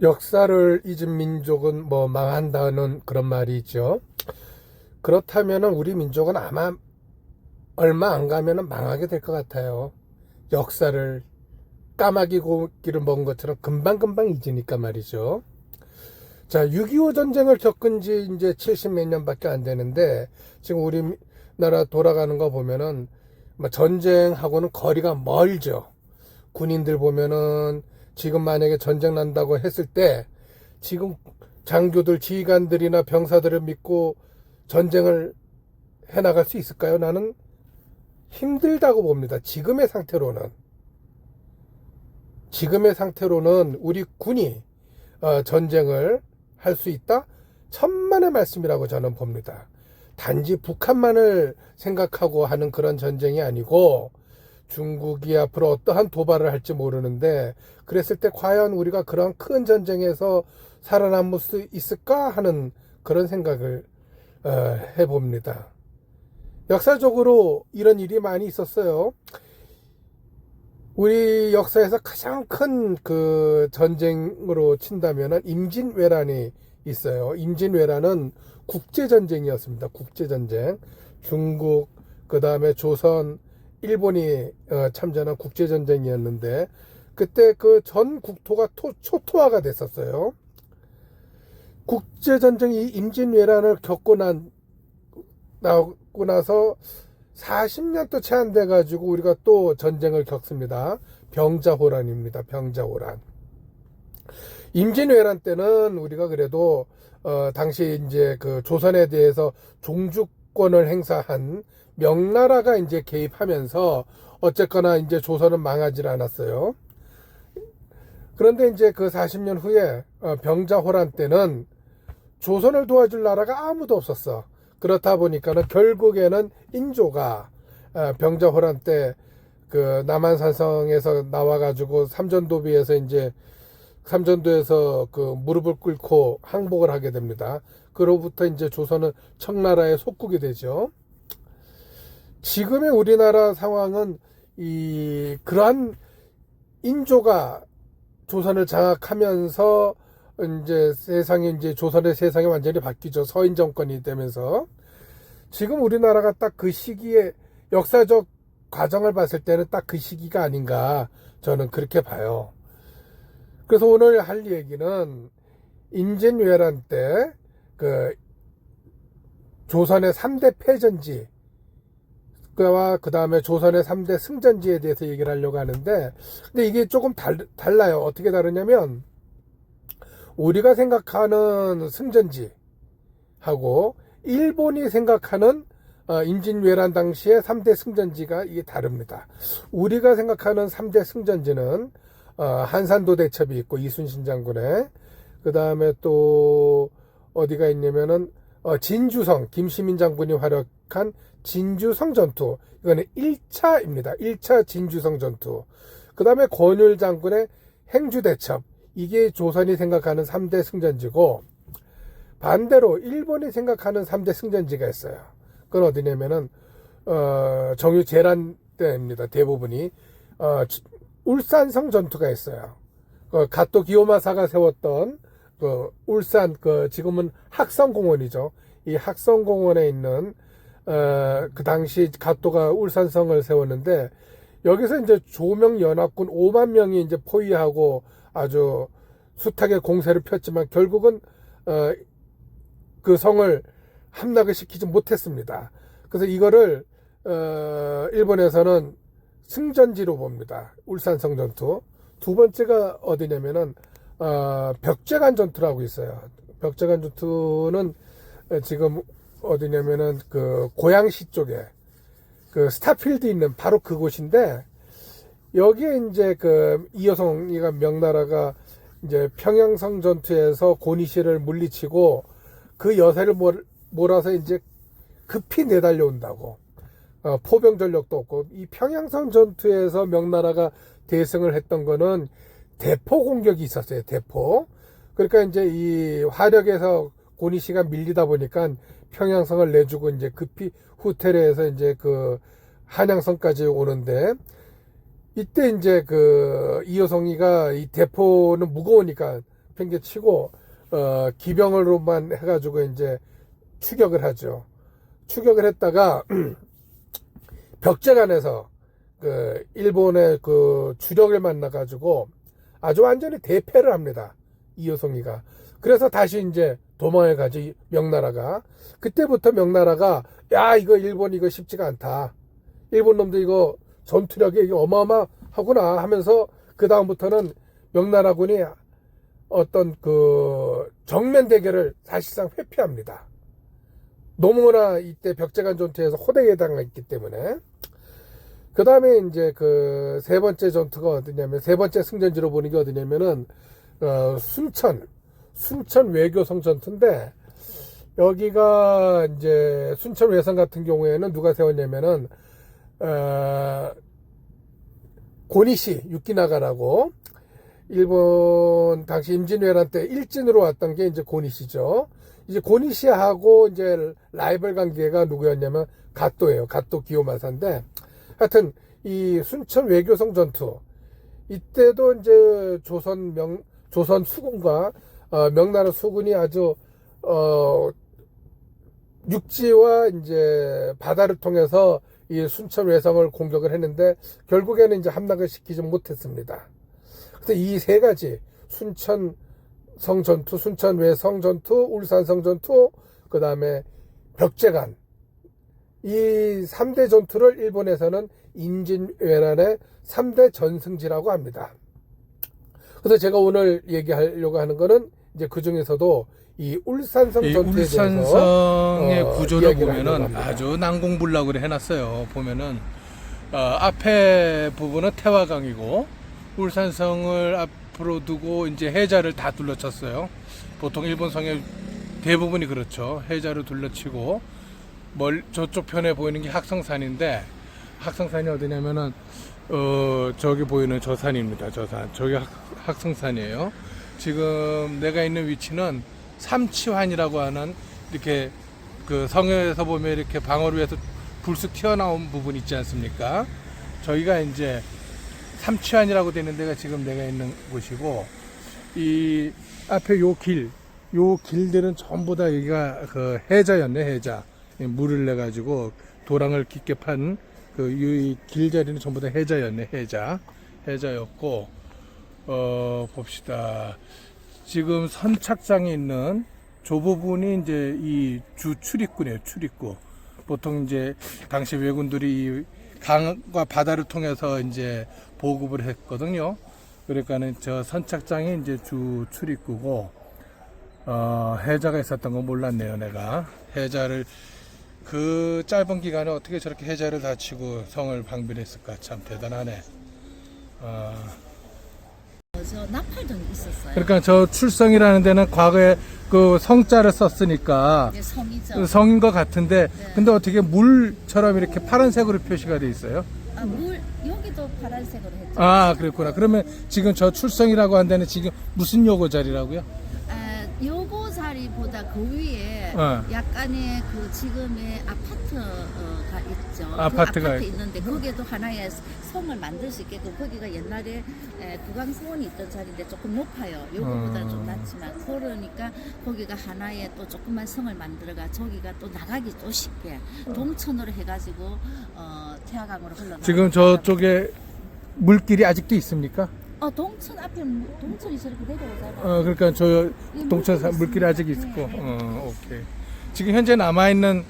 역사를 잊은 민족은 뭐 망한다는 그런 말이 있죠. 그렇다면은 우리 민족은 아마 얼마 안 가면은 망하게 될 것 같아요. 역사를 까마귀 고기를 먹은 것처럼 금방금방 잊으니까 말이죠. 자, 6.25 전쟁을 겪은 지 이제 70 몇 년밖에 안 되는데 지금 우리나라 돌아가는 거 보면은 뭐 전쟁하고는 거리가 멀죠. 군인들 보면은 지금 만약에 전쟁 난다고 했을 때 지금 장교들 지휘관들이나 병사들을 믿고 전쟁을 해 나갈 수 있을까요? 나는 힘들다고 봅니다. 지금의 상태로는. 지금의 상태로는 우리 군이 어, 전쟁을 할 수 있다? 천만의 말씀이라고 저는 봅니다. 단지 북한만을 생각하고 하는 그런 전쟁이 아니고 중국이 앞으로 어떠한 도발을 할지 모르는데 그랬을 때 과연 우리가 그런 큰 전쟁에서 살아남을 수 있을까 하는 그런 생각을 어, 해봅니다. 역사적으로 이런 일이 많이 있었어요. 우리 역사에서 가장 큰 그 전쟁으로 친다면 임진왜란이 있어요. 임진왜란은 국제전쟁이었습니다. 국제전쟁. 중국, 그 다음에 조선, 일본이 어, 참전한 국제전쟁이었는데 그때 그 전 국토가 토- 초토화가 됐었어요. 국제전쟁이 임진왜란을 겪고 난, 나고 나서 40년도 채 안 돼가지고 우리가 또 전쟁을 겪습니다. 병자호란입니다. 병자호란. 임진왜란 때는 우리가 그래도 어, 당시 이제 그 조선에 대해서 종주권을 행사한 명나라가 이제 개입하면서 어쨌거나 이제 조선은 망하지 않았어요. 그런데 이제 그 40년 후에 어, 병자호란 때는 조선을 도와줄 나라가 아무도 없었어. 그렇다 보니까는 결국에는 인조가 어, 병자호란 때 그 남한산성에서 나와가지고 삼전도비에서 이제 삼전도에서 그 무릎을 꿇고 항복을 하게 됩니다. 그로부터 이제 조선은 청나라의 속국이 되죠. 지금의 우리나라 상황은 이 그러한 인조가 조선을 장악하면서 이제 세상이 이제 조선의 세상이 완전히 바뀌죠. 서인 정권이 되면서 지금 우리나라가 딱 그 시기에 역사적 과정을 봤을 때는 딱 그 시기가 아닌가 저는 그렇게 봐요. 그래서 오늘 할 얘기는 임진왜란 때 그 조선의 3대 패전지 그와 그 다음에 조선의 3대 승전지에 대해서 얘기를 하려고 하는데 근데 이게 조금 달, 달라요. 어떻게 다르냐면 우리가 생각하는 승전지하고 일본이 생각하는 어, 임진왜란 당시의 3대 승전지가 이게 다릅니다. 우리가 생각하는 3대 승전지는 어, 한산도 대첩이 있고 이순신 장군의 그 다음에 또 어디가 있냐면은 어, 진주성 김시민 장군이 활약한 진주성 전투 이거는 1차입니다. 1차 진주성 전투. 그 다음에 권율 장군의 행주 대첩 이게 조선이 생각하는 3대 승전지고 반대로 일본이 생각하는 3대 승전지가 있어요. 그건 어디냐면은 어, 정유 재란 때입니다. 대부분이 어, 지- 울산성 전투가 있어요. 그 가토 기요마사가 세웠던 그 울산 그 지금은 학성공원이죠. 이 학성공원에 있는 어, 그 당시 가토가 울산성을 세웠는데 여기서 이제 조명 연합군 5만 명이 이제 포위하고 아주 숱하게 공세를 폈지만 결국은 어, 그 성을 함락을 시키지 못했습니다. 그래서 이거를 어, 일본에서는 승전지로 봅니다. 울산성 전투. 두 번째가 어디냐면은 어, 벽제관 전투라고 있어요. 벽제관 전투는 지금 어디냐면은 그 고양시 쪽에 그 스타필드 있는 바로 그곳인데 여기에 이제 그 이여성이가 명나라가 이제 평양성 전투에서 고니시를 물리치고 그 여세를 몰- 몰아서 이제 급히 내달려온다고. 어, 포병 전력도 없고 이 평양성 전투에서 명나라가 대승을 했던 거는 대포 공격이 있었어요. 대포. 그러니까 이제 이 화력에서 고니 씨가 밀리다 보니까 평양성을 내주고 이제 급히 해서 이제 그 한양성까지 오는데 이때 이제 그 이효성이가 이 대포는 무거우니까 내팽개치고 어, 기병으로만 해가지고 이제 추격을 하죠. 추격을 했다가 벽제간에서 그 일본의 그 주력을 만나가지고 아주 완전히 대패를 합니다. 이효성이가. 그래서 다시 이제 도망을 가지 명나라가. 그때부터 명나라가 야 이거 일본 이거 쉽지가 않다. 일본 놈들 이거 전투력이 어마어마하구나 하면서 그 다음부터는 명나라군이 어떤 그 정면 대결을 사실상 회피합니다. 너무나 이때 벽제간 전투에서 호되게 당했기 때문에 그 다음에 이제 그 세 번째 전투가 어디냐면 세 번째 승전지로 보는 게 어디냐면은 어, 순천 순천 외교 성 전투인데 여기가 이제 순천 외성 같은 경우에는 누가 세웠냐면은 어, 고니시 유키나가라고 일본 당시 임진왜란 때 일진으로 왔던 게 이제 고니시죠. 이제 고니시하고 이제 라이벌 관계가 누구였냐면 갓도예요. 갓도 기요마사인데 하여튼 이 순천 외교성 전투 이때도 이제 조선 명 조선 수군과 어, 명나라 수군이 아주 어 육지와 이제 바다를 통해서 이 순천 외성을 공격을 했는데 결국에는 이제 함락을 시키지 못했습니다. 그래서 이 세 가지 순천 성 전투, 순천 외성 전투, 울산 성 전투, 그 다음에 벽제간 이 3대 전투를 일본에서는 임진왜란의 3대 전승지라고 합니다. 그래서 제가 오늘 얘기하려고 하는 거는 이제 그 중에서도 이 울산성 이 전투에 대해서 울산성의 어, 구조를 이야기를 하려고 보면은 합니다. 아주 난공불락으로 해놨어요. 보면은 어, 앞에 부분은 태화강이고 울산성을 앞으로 두고 이제 해자를 다 둘러쳤어요. 보통 일본 성의 대부분이 그렇죠. 해자를 둘러치고 멀 저쪽 편에 보이는 게 학성산인데 학성산이 어디냐면은 어 저기 보이는 저 산입니다. 저 산. 저기 학, 학성산이에요. 지금 내가 있는 위치는 삼치환이라고 하는 이렇게 그 성에서 보면 이렇게 방어를 위해서 불쑥 튀어나온 부분 있지 않습니까? 저희가 이제 삼치환이라고 되는 데가 지금 내가 있는 곳이고 이 앞에 요 길, 요 길들은 전부 다 여기가 그 해자였네 해자 이 물을 내 가지고 도랑을 깊게 판그 길자리는 전부 다 해자였네 해자 해자였고 어 봅시다 지금 선착장에 있는 저 부분이 이제 이 주 출입구네요 출입구 보통 이제 당시 왜군들이 이 강과 바다를 통해서 이제 보급을 했거든요. 그러니까는 저 선착장이 이제 주 출입구고 어, 해자가 있었던 거 몰랐네요, 내가. 해자를 그 짧은 기간에 어떻게 저렇게 해자를 다치고 성을 방비했을까 참 대단하네. 어, 저 나팔도 있었어요. 그러니까 저 출성이라는 데는 과거에 그 성자를 썼으니까 이제 성이죠. 성인 것 같은데 네. 근데 어떻게 물처럼 이렇게 파란색으로 표시가 돼 있어요? 아, 물 여기도 파란색으로 했죠. 아 그랬구나 그러면 지금 저 출성이라고 한 데는 지금 무슨 요고 자리라고요? 아, 요거 자리보다 그 위에 어. 약간의 그 지금의 아파트가 있죠. 아파트가 그 아파트 있- 있는데 거기에도 하나의 성을 만들 수 있게끔 거기가 옛날에 에, 구강소원이 있던 자리인데 조금 높아요. 요거보다 어. 좀 낮지만 그러니까 거기가 하나의 또 조그만 성을 만들어가 저기가 또 나가기 또 쉽게 동천으로 해가지고 어, 태화강으로 흘러나. 지금 저쪽에 물길이 아직도 있습니까? 어 동천 앞에 무- 동천이 저렇게 내려오잖아. 어 그러니까 저이 동천 물길이 물길이 아직 있습니다. 있고 네. 어 오케이 지금 현재 남아 있는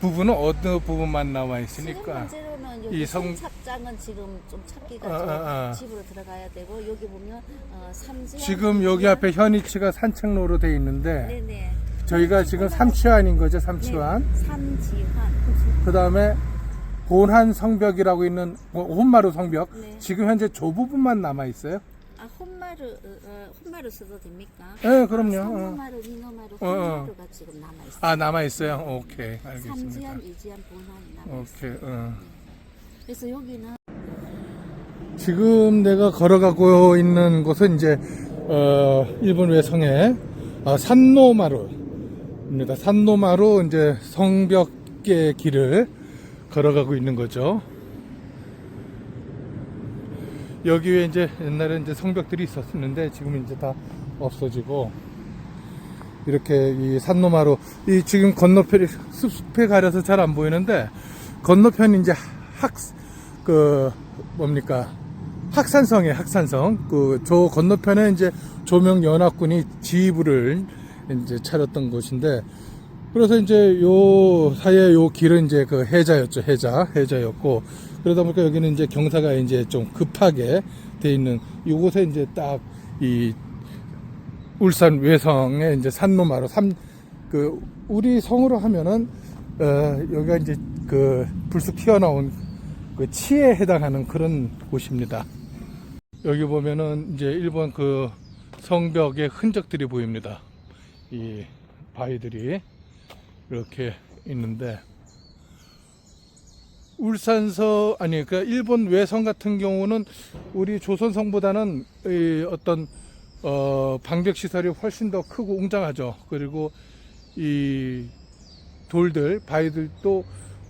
부분은 어느 부분만 남아 있으니까. 현재로는 이 여기 성- 성착장은 지금 좀 찾기가 아, 좀 아, 아. 집으로 들어가야 되고 여기 보면 어, 삼지 지금 여기 앞에 현위치가 산책로로 돼 있는데 네네. 저희가 지금 삼치환인 거죠 삼치환? 네, 삼지환. 그 다음에 본한 성벽이라고 있는 혼마루 성벽. 네. 지금 현재 저 부분만 남아 있어요. 아 혼마루 어, 어, 혼마루 써도 됩니까? 네, 그럼요. 어. 성마루, 민호마루, 어, 어. 혼마루가 지금 남아 있어요. 아 남아 있어요. 오케이 알겠습니다. 삼지환, 이지환, 본환이 남아 있어요. 오케이. 어. 그래서 여기는 지금 내가 걸어가고 있는 곳은 이제 어, 일본 외성의 어, 산노마루입니다. 산노마루 이제 성벽의 길을 걸어가고 있는 거죠. 여기에 이제 옛날에 이제 성벽들이 있었는데 지금 이제 다 없어지고 이렇게 이 산노마루 이 지금 건너편이 숲에 가려서 잘 안 보이는데 건너편이 이제 학 그 뭡니까? 학산성에 학산성. 그 저 건너편에 이제 조명 연합군이 지휘부를 이제 차렸던 곳인데 그래서 이제 요 사이에 요 길은 이제 그 해자였죠 해자 해자였고 그러다 보니까 여기는 이제 경사가 이제 좀 급하게 돼 있는 요곳에 이제 딱 이 울산 외성의 이제 산노마루 삼그 우리 성으로 하면은 어 여기가 이제 그 불쑥 튀어나온 그 치에 해당하는 그런 곳입니다. 여기 보면은 이제 일본 그 성벽의 흔적들이 보입니다. 이 바위들이 이렇게 있는데 울산서 아니 그 일본 외성 같은 경우는 우리 조선성보다는 이 어떤 어 방벽 시설이 훨씬 더 크고 웅장하죠. 그리고 이 돌들 바위들도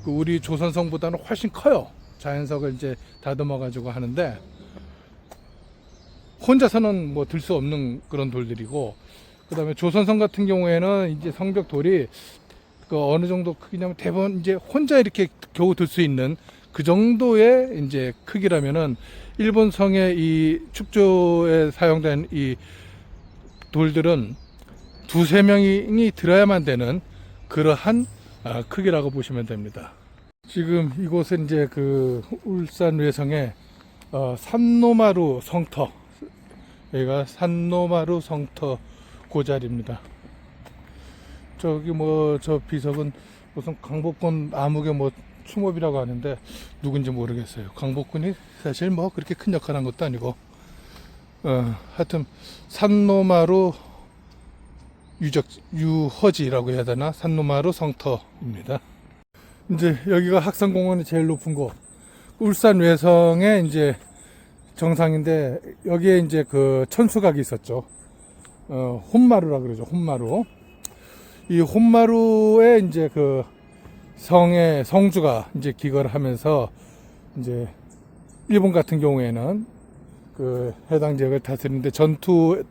그 우리 조선성보다는 훨씬 커요. 자연석을 이제 다듬어 가지고 하는데 혼자서는 뭐 들 수 없는 그런 돌들이고 그다음에 조선성 같은 경우에는 이제 성벽 돌이 그 어느 정도 크기냐면 대부분 이제 혼자 이렇게 겨우 들 수 있는 그 정도의 이제 크기라면은 일본 성의 이 축조에 사용된 이 돌들은 두세 명이 들어야만 되는 그러한 아, 크기라고 보시면 됩니다. 지금 이곳은 이제 그 울산 외성의 어, 산노마루 성터 여기가 산노마루 성터 고자리입니다. 저기 뭐 저 비석은 무슨 강복군 암흑의 뭐 추모비라고 하는데 누군지 모르겠어요. 강복군이 사실 뭐 그렇게 큰 역할을 한 것도 아니고 어 하여튼 산노마루 유적 유허지라고 해야 되나 산노마루 성터입니다. 이제 여기가 학산공원이 제일 높은 곳 울산 외성의 이제 정상인데 여기에 이제 그 천수각이 있었죠. 어 혼마루라 그러죠. 혼마루. 이 혼마루에 이제 그 성의 성주가 이제 기거를 하면서 이제 일본 같은 경우에는 그 해당 지역을 다스리는데 전투에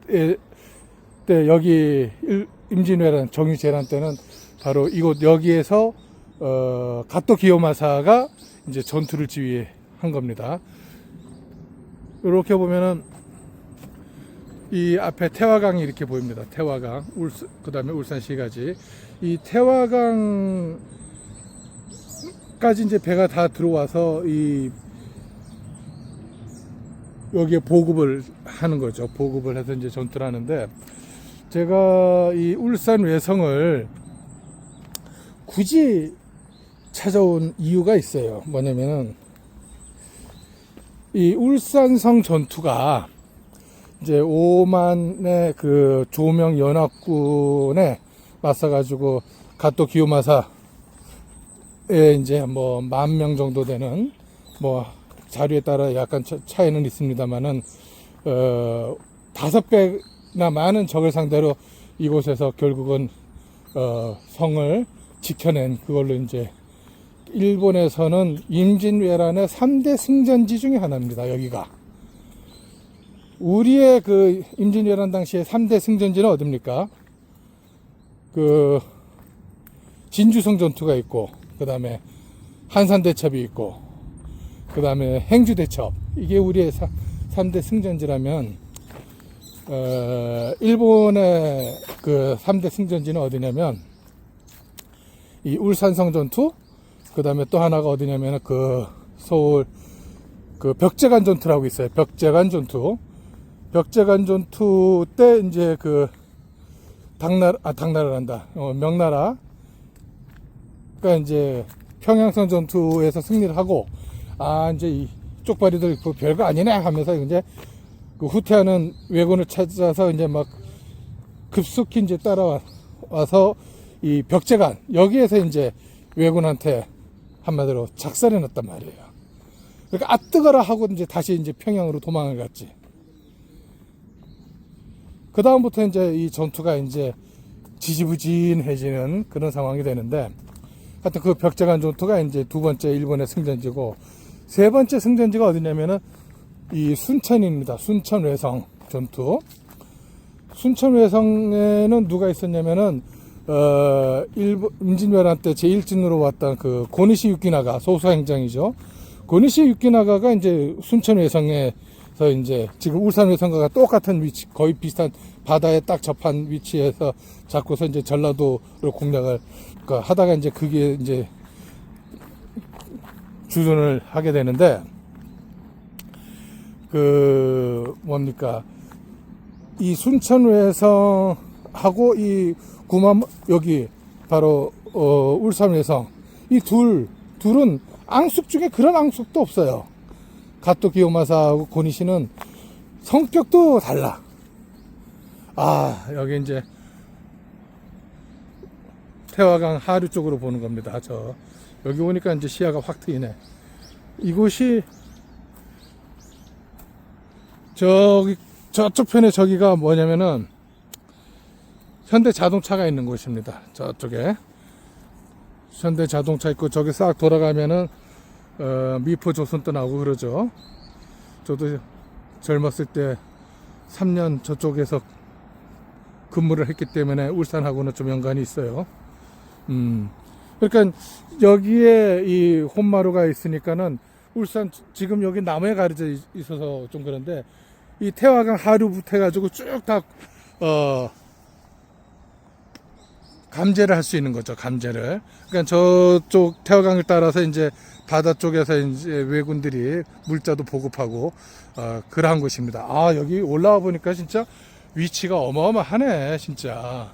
때 여기 일- 임진왜란 정유재란 때는 바로 이곳 여기에서 어 가토 기요마사가 이제 전투를 지휘한 겁니다. 이렇게 보면은 이 앞에 태화강이 이렇게 보입니다. 태화강, 울산, 그 다음에 울산시까지. 이 태화강까지 이제 배가 다 들어와서 이 여기에 보급을 하는 거죠. 보급을 해서 이제 전투를 하는데 제가 이 울산 외성을 굳이 찾아온 이유가 있어요. 뭐냐면은 이 울산성 전투가 이제 오만의 그 조명 연합군에 맞서가지고 가토 기요마사에 이제 뭐 만 명 정도 되는 뭐 자료에 따라 약간 차- 차이는 있습니다만은 어 다섯 배나 많은 적을 상대로 이곳에서 결국은 어 성을 지켜낸 그걸로 이제 일본에서는 임진왜란의 3대 승전지 중에 하나입니다. 여기가. 우리의 그 임진왜란 당시에 3대 승전지는 어딥니까? 그 진주성 전투가 있고 그 다음에 한산대첩이 있고 그 다음에 행주대첩 이게 우리의 3대 승전지라면 어, 일본의 그 3대 승전지는 어디냐면 이 울산성 전투 그 다음에 또 하나가 어디냐면 그 서울 그 벽제관 전투라고 있어요. 벽제관 전투. 벽제관 전투 때 이제 그 당나라 아 당나라란다. 어, 명나라 그러니까 이제 평양성 전투에서 승리를 하고 아 이제 이 쪽발이들 그 별거 아니네 하면서 이제 그 후퇴하는 왜군을 찾아서 이제 막 급속히 이제 따라와서 이 벽제관 여기에서 이제 왜군한테 한마디로 작살해 놨단 말이에요. 그러니까 아 뜨거라 하고 이제 다시 이제 평양으로 도망을 갔지. 그 다음부터 이제 이 전투가 이제 지지부진해지는 그런 상황이 되는데, 하여튼 그 벽제관 전투가 이제 두 번째 일본의 승전지고, 세 번째 승전지가 어디냐면은 이 순천입니다. 순천 외성 전투. 순천 외성에는 누가 있었냐면은 어 일본 임진왜란 때 제1진으로 왔던 그 고니시 유키나가 소수행장이죠. 고니시 유키나가가 이제 순천 외성에 서 이제 지금 울산외성과 똑같은 위치 거의 비슷한 바다에 딱 접한 위치에서 잡고서 이제 전라도를 공략을 그러니까 하다가 이제 그게 이제 주둔을 하게 되는데 그 뭡니까 이 순천외성하고 이 구만 여기 바로 어 울산외성 이 둘 둘은 앙숙 중에 그런 앙숙도 없어요. 가토 기요마사하고 고니시는 성격도 달라. 아 여기 이제 태화강 하류 쪽으로 보는 겁니다. 저 여기 오니까 이제 시야가 확 트이네. 이곳이 저기 저쪽 편에 저기가 뭐냐면은 현대 자동차가 있는 곳입니다. 저쪽에 현대 자동차 있고 저기 싹 돌아가면은 어, 미포 조선도 나오고 그러죠. 저도 젊었을 때 3년 저쪽에서 근무를 했기 때문에 울산하고는 좀 연관이 있어요. 음. 그러니까 여기에 이 혼마루가 있으니까는 울산 지금 여기 나무에 가려져 있- 있어서 좀 그런데 이 태화강 하류부터 해가지고 쭉다 어, 감제를 할 수 있는 거죠. 감제를. 그러니까 저쪽 태화강을 따라서 이제 바다 쪽에서 이제 왜군들이 물자도 보급하고 어, 그러한 곳입니다. 아 여기 올라와 보니까 진짜 위치가 어마어마하네, 진짜.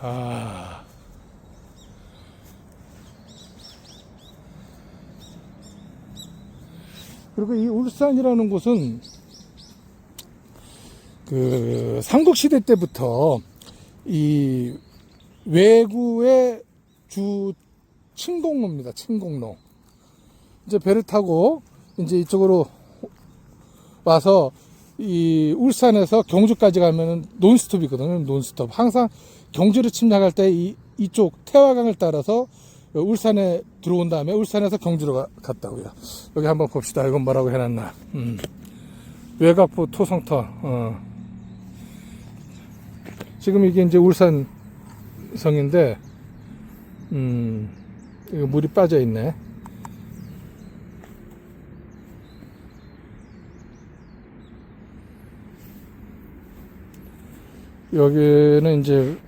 아. 그리고 이 울산이라는 곳은 그 삼국시대 때부터 이 외구의 주 침공로입니다. 침공로. 이제 배를 타고 이제 이쪽으로 와서 이 울산에서 경주까지 가면은 논스톱이거든요. 논스톱. 항상 경주를 침략할 때 이 이쪽 태화강을 따라서 울산에 들어온 다음에 울산에서 경주로 가- 갔다고요. 여기 한번 봅시다. 이건 뭐라고 해놨나. 음. 외곽부 토성터. 어. 지금 이게 이제 울산 성인데, 음, 이거 물이 빠져 있네. 여기는 이제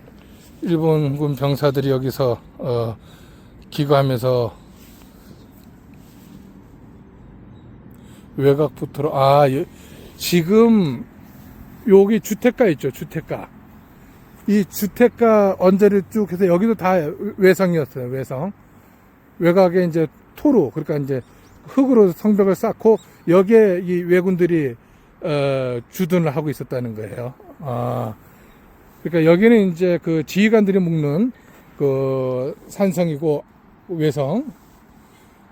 일본군 병사들이 여기서 어, 기거하면서 외곽부터로 아 여- 지금 여기 주택가 있죠 주택가 이 주택가 언저리 쭉 해서 여기도 다 외성이었어요 외성 외곽에 이제 토로 그러니까 이제 흙으로 성벽을 쌓고 여기에 이 왜군들이 어, 주둔을 하고 있었다는 거예요 아 그러니까 여기는 이제 그 지휘관들이 묵는 그 산성이고 외성.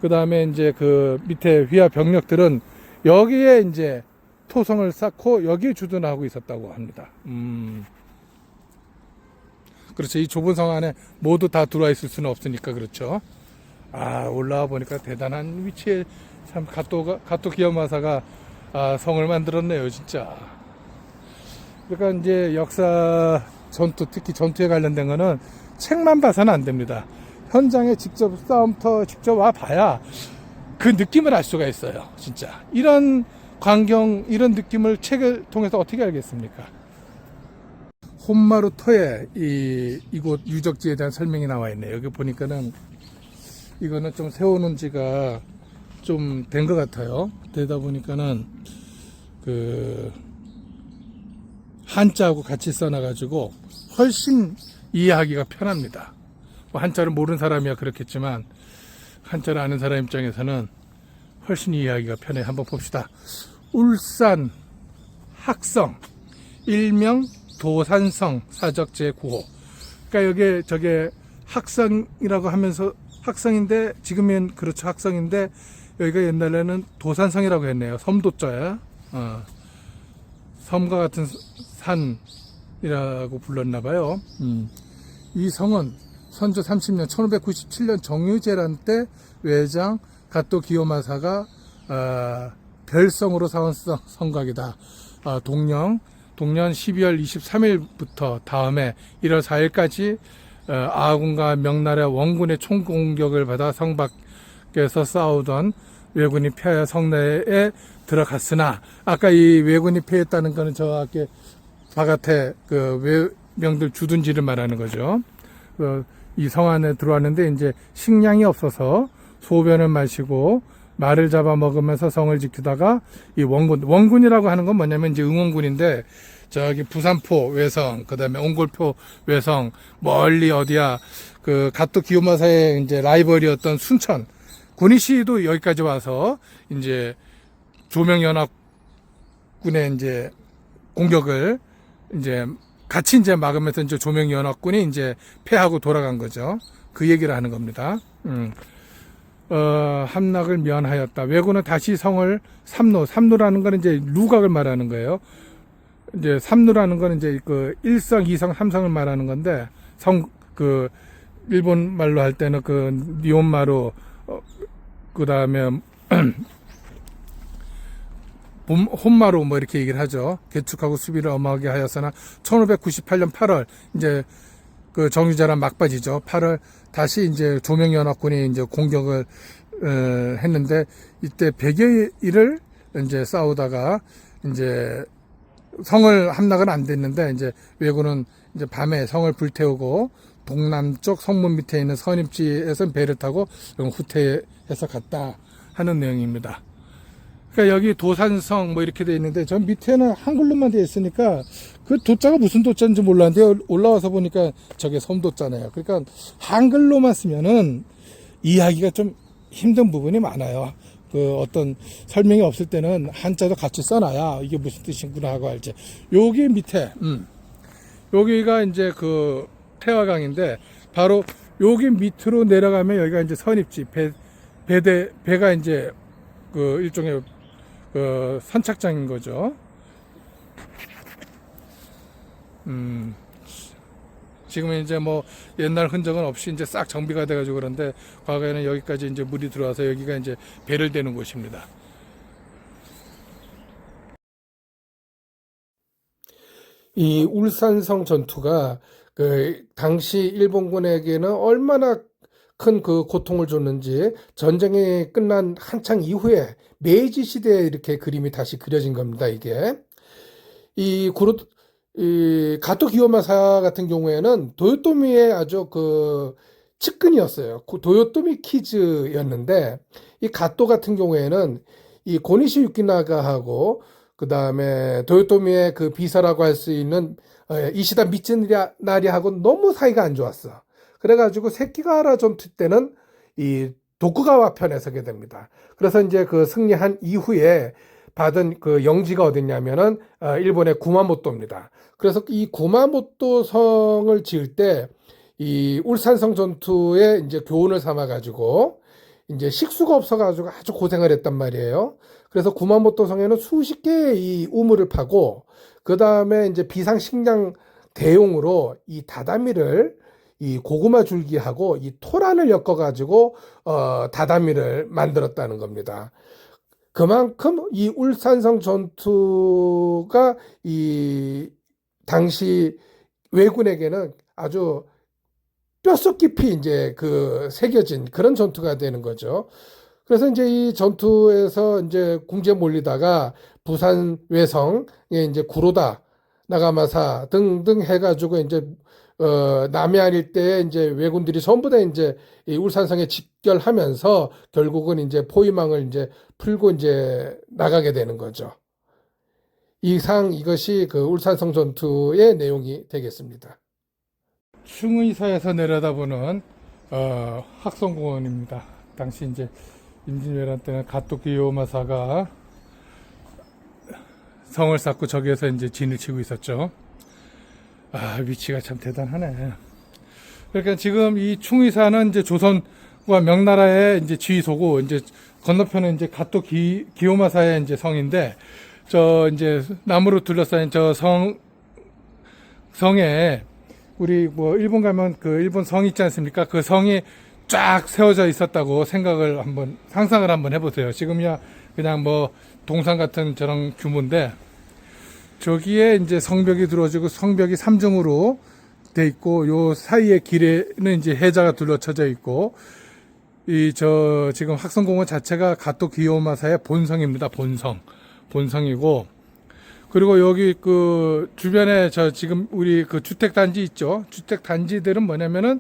그 다음에 이제 그 밑에 휘하 병력들은 여기에 이제 토성을 쌓고 여기에 주둔하고 있었다고 합니다. 음. 그렇죠. 이 좁은 성 안에 모두 다 들어와 있을 수는 없으니까 그렇죠. 아, 올라와 보니까 대단한 위치에 참 가토가, 가토 기요마사가 아, 성을 만들었네요, 진짜. 그러니까 이제 역사 전투 특히 전투에 관련된 거는 책만 봐서는 안 됩니다. 현장에 직접 싸움터 직접 와 봐야 그 느낌을 알 수가 있어요. 진짜 이런 광경 이런 느낌을 책을 통해서 어떻게 알겠습니까? 혼마루 터에 이 이곳 유적지에 대한 설명이 나와 있네요. 여기 보니까는 이거는 좀 세워놓은 지가 좀 된 것 같아요. 되다 보니까는 그 한자하고 같이 써놔가지고 훨씬 이해하기가 편합니다. 뭐 한자를 모르는 사람이야 그렇겠지만 한자를 아는 사람 입장에서는 훨씬 이해하기가 편해. 한번 봅시다. 울산 학성 일명 도산성 사적 제9호. 그러니까 여기 저게 학성이라고 하면서 학성인데 지금은 그렇죠 학성인데 여기가 옛날에는 도산성이라고 했네요. 섬도자야. 어. 섬과 같은 산이라고 불렀나 봐요. 음. 이 성은 선조 30년 1597년 정유재란 때 외장 가토 기요마사가 아, 별성으로 성- 성곽이다. 아, 동령 동년 12월 23일부터 다음에 1월 4일까지 어, 아군과 명나라 원군의 총공격을 받아 성 밖에서 싸우던 왜군이 패하여 성내에 들어갔으나 아까 이 왜군이 패했다는 거는 저 아까 바깥에 그 외명들 주둔지를 말하는 거죠. 그이성 안에 들어왔는데 이제 식량이 없어서 소변을 마시고 말을 잡아 먹으면서 성을 지키다가 이 원군 원군이라고 하는 건 뭐냐면 이제 응원군인데 저기 부산포 외성 그 다음에 옹골포 외성 멀리 어디야 그 가토 기요마사의 이제 라이벌이었던 순천 군위시도 여기까지 와서 이제 조명연합군의 이제 공격을 이제 같이 이제 막으면서 이제 조명연합군이 이제 패하고 돌아간 거죠. 그 얘기를 하는 겁니다. 음. 어, 함락을 면하였다. 왜군은 다시 성을 삼루, 삼루라는 거는 이제 루각을 말하는 거예요. 이제 삼루라는 거는 이제 그 일성, 이성, 삼성을 말하는 건데 성 그 일본 말로 할 때는 그 니온마루 어, 그 다음에 봄- 혼마루 뭐 이렇게 얘기를 하죠. 개축하고 수비를 엄하게 하였으나 1598년 8월 이제 그 정유자란 막바지죠. 8월 다시 이제 조명연합군이 이제 공격을 어, 했는데 이때 100여 일을 이제 싸우다가 이제 성을 함락은 안 됐는데 이제 왜군은 이제 밤에 성을 불태우고 동남쪽 성문 밑에 있는 선입지에서 배를 타고 후퇴해서 갔다 하는 내용입니다. 그러니까 여기 도산성 뭐 이렇게 돼 있는데 저 밑에는 한글로만 돼 있으니까 그 도자가 무슨 도자인지 몰랐는데 올라와서 보니까 저게 섬도자네요. 그러니까 한글로만 쓰면은 이해하기가 좀 힘든 부분이 많아요. 그 어떤 설명이 없을 때는 한자도 같이 써놔야 이게 무슨 뜻이구나 하고 알지. 여기 밑에 음. 여기가 이제 그 태화강인데 바로 여기 밑으로 내려가면 여기가 이제 선입지 배 배대 배가 이제 그 일종의 그 선착장인 거죠. 음. 지금은 이제 뭐 옛날 흔적은 없이 이제 싹 정비가 돼가지고 그런데 과거에는 여기까지 이제 물이 들어와서 여기가 이제 배를 대는 곳입니다. 이 울산성 전투가 그 당시 일본군에게는 얼마나 큰 그 고통을 줬는지 전쟁이 끝난 한창 이후에 메이지 시대에 이렇게 그림이 다시 그려진 겁니다. 이게 이 구로 이 가토 기요마사 같은 경우에는 도요토미의 아주 그 측근이었어요. 그 도요토미 키즈였는데 이 가토 같은 경우에는 이 고니시 유키나가하고 그 다음에 도요토미의 그 비서라고 할 수 있는 어, 이시다 미츠나리하고 너무 사이가 안 좋았어. 그래가지고 새끼가라 전투 때는 이 도쿠가와 편에 서게 됩니다. 그래서 이제 그 승리한 이후에 받은 그 영지가 어딨냐면은 어, 일본의 구마모토입니다. 그래서 이 구마모토 성을 지을 때 이 울산성 전투에 이제 교훈을 삼아 가지고 이제 식수가 없어 가지고 아주 고생을 했단 말이에요. 그래서 구마모토 성에는 수십 개의 이 우물을 파고 그 다음에 이제 비상식량 대용으로 이 다다미를 이 고구마 줄기하고 이 토란을 엮어 가지고 어 다다미를 만들었다는 겁니다. 그만큼 이 울산성 전투가 이 당시 왜군에게는 아주 뼛속 깊이 이제 그 새겨진 그런 전투가 되는 거죠. 그래서 이제 이 전투에서 이제 궁지에 몰리다가 부산 외성에 이제 구로다 나가마사 등등 해가지고 이제 어 남해안 일대에 이제 왜군들이 전부 다 이제 이 울산성에 집결하면서 결국은 이제 포위망을 이제 풀고 이제 나가게 되는 거죠. 이상 이것이 그 울산성 전투의 내용이 되겠습니다. 충의사에서 내려다보는 어, 학성공원입니다. 당시 이제 임진왜란 때는 가토기요마사가 성을 쌓고 저기에서 이제 진을 치고 있었죠. 아 위치가 참 대단하네. 그러니까 지금 이 충의사는 이제 조선과 명나라의 이제 지휘소고 이제 건너편은 이제 가토 기, 기요마사의 이제 성인데 저 이제 나무로 둘러싸인 저 성 성에 우리 뭐 일본 가면 그 일본 성 있지 않습니까? 그 성이 쫙 세워져 있었다고 생각을 한번 상상을 한번 해보세요. 지금이야 그냥 뭐 동산 같은 저런 규모인데 저기에 이제 성벽이 들어지고 성벽이 삼중으로 돼 있고 요 사이에 길에는 이제 해자가 둘러쳐져 있고 이 저 지금 학성공원 자체가 가토 기요마사의 본성입니다. 본성. 본성이고 그리고 여기 그 주변에 저 지금 우리 그 주택 단지 있죠. 주택 단지들은 뭐냐면은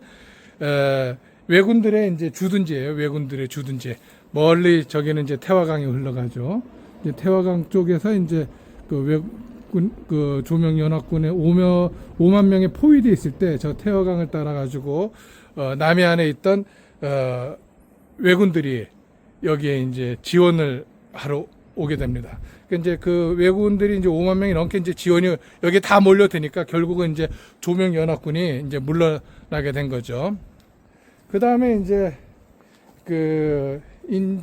에, 왜군들의 이제 주둔지예요. 왜군들의 주둔지. 멀리 저기는 이제 태화강이 흘러가죠. 이제 태화강 쪽에서 이제 그 왜군 그 조명 연합군의 5명 5만 명이 포위돼 있을 때 저 태화강을 따라 가지고 어, 남해안에 있던 어, 왜군들이 여기에 이제 지원을 하러 오게 됩니다. 그 이제 그 왜군들이 이제 5만 명이 넘게 이제 지원이 여기에 다 몰려드니까 결국은 이제 조명 연합군이 이제 물러나게 된 거죠. 그 다음에 이제 그 인,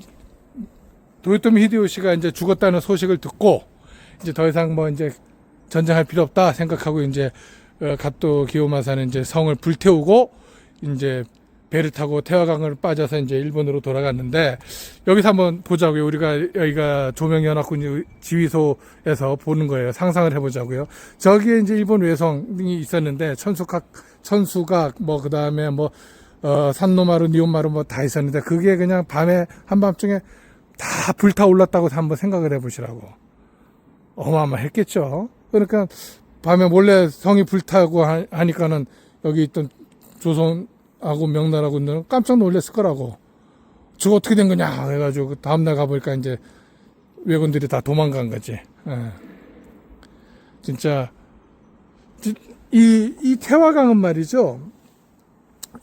도요토미 히데요시가 이제 죽었다는 소식을 듣고 이제 더 이상 뭐 이제 전쟁할 필요 없다 생각하고 이제 어, 갓도 기요마사는 이제 성을 불태우고 이제 배를 타고 태화강을 빠져서 이제 일본으로 돌아갔는데 여기서 한번 보자고요. 우리가 여기가 조명연합군 지휘소에서 보는 거예요. 상상을 해보자고요. 저기에 이제 일본 외성이 있었는데 천수각, 천수각 뭐 그 다음에 뭐 어, 산노마루, 니온마루 뭐 다 있었는데 그게 그냥 밤에 한밤중에 다 불타 올랐다고 한번 생각을 해보시라고. 어마어마했겠죠. 그러니까 밤에 몰래 성이 불타고 하- 하니까는 여기 있던 조선하고 명나라군들은 깜짝 놀랐을 거라고. 저거 어떻게 된 거냐 해가지고 그 다음날 가보니까 이제 왜군들이 다 도망간 거지. 예. 진짜 지- 이, 이 태화강은 말이죠.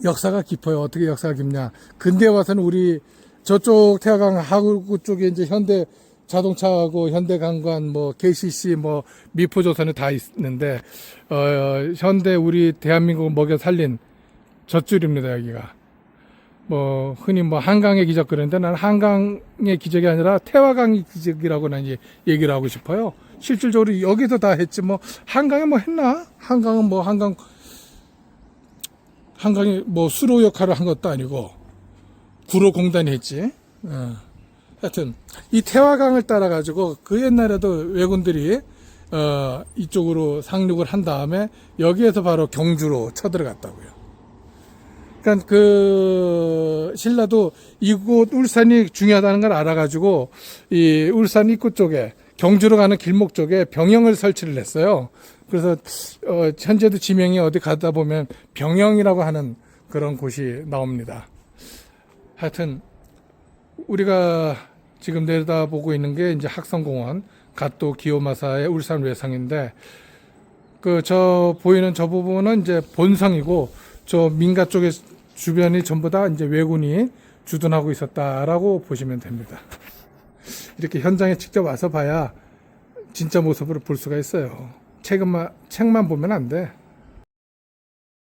역사가 깊어요. 어떻게 역사가 깊냐. 근대 와서는 우리 저쪽 태화강 하구 쪽에 이제 현대 자동차하고 현대강관 뭐 KCC 뭐 미포조선이 다 있는데 어, 현대 우리 대한민국을 먹여 살린 젖줄입니다 여기가. 뭐 흔히 뭐 한강의 기적 그러는데 나는 한강의 기적이 아니라 태화강의 기적이라고 난 이제 얘기를 하고 싶어요. 실질적으로 여기서 다 했지 뭐 한강에 뭐 했나? 한강은 뭐 한강 한강이 뭐 수로 역할을 한 것도 아니고 구로 공단이 했지. 어. 하여튼 이 태화강을 따라 가지고 그 옛날에도 왜군들이 어 이쪽으로 상륙을 한 다음에 여기에서 바로 경주로 쳐들어갔다고요. 그러니까 그 신라도 이곳 울산이 중요하다는 걸 알아가지고 이 울산 입구 쪽에 경주로 가는 길목 쪽에 병영을 설치를 했어요. 그래서 어 현재도 지명이 어디 가다 보면 병영이라고 하는 그런 곳이 나옵니다. 하여튼 우리가 지금 내려다보고 있는 게 이제 학성공원 갓도 기요마사의 울산 외상인데 그 저 보이는 저 부분은 이제 본성이고 저 민가 쪽에 주변이 전부 다 이제 왜군이 주둔하고 있었다라고 보시면 됩니다. 이렇게 현장에 직접 와서 봐야 진짜 모습을 볼 수가 있어요. 책만 책만 보면 안 돼.